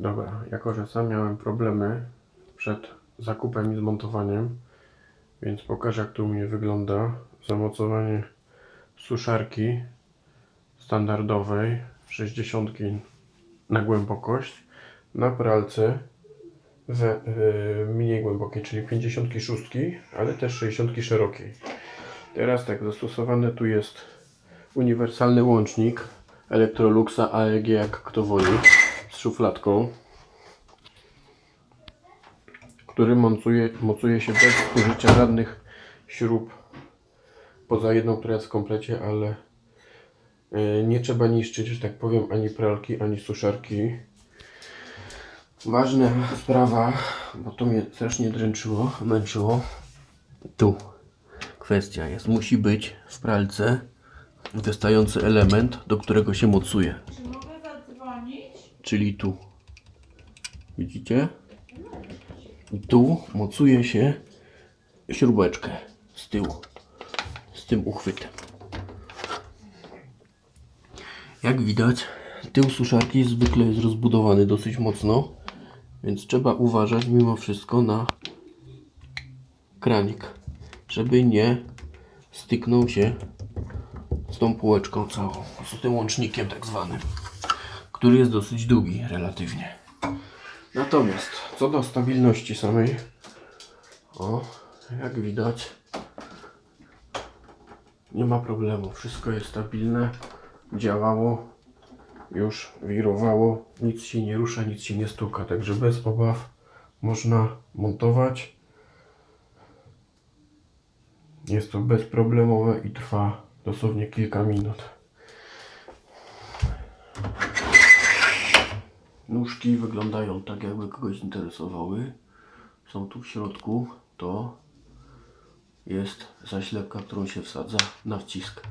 Dobra, jako że sam miałem problemy przed zakupem i zmontowaniem, więc pokażę jak to u mnie wygląda. Zamocowanie suszarki standardowej 60 na głębokość na pralce w mniej głębokiej, czyli 56, ale też 60 szerokiej. Teraz tak, zastosowane tu jest uniwersalny łącznik Electroluxa AEG, jak kto woli, szufladką, który mocuje, mocuje się bez użycia żadnych śrub, poza jedną, która jest w komplecie, ale e, nie trzeba niszczyć, że tak powiem, ani pralki, ani suszarki. Ważna sprawa, bo to mnie strasznie dręczyło, męczyło. Tu kwestia jest, musi być w pralce wystający element, do którego się mocuje? Czyli tu. Widzicie? I tu mocuje się śrubeczkę z tyłu, z tym uchwytem. Jak widać, tył suszarki zwykle jest rozbudowany dosyć mocno, więc trzeba uważać mimo wszystko na kranik, żeby nie styknął się z tą półeczką całą, z tym łącznikiem tak zwanym, który jest dosyć długi relatywnie. Natomiast co do stabilności samej, o, jak widać, nie ma problemu, wszystko jest stabilne, działało, już wirowało, nic się nie rusza, nic się nie stuka, także bez obaw można montować. Jest to bezproblemowe i trwa dosłownie kilka minut. Nóżki wyglądają tak, jakby kogoś interesowały. Są tu w środku. To jest zaślepka, którą się wsadza na wcisk.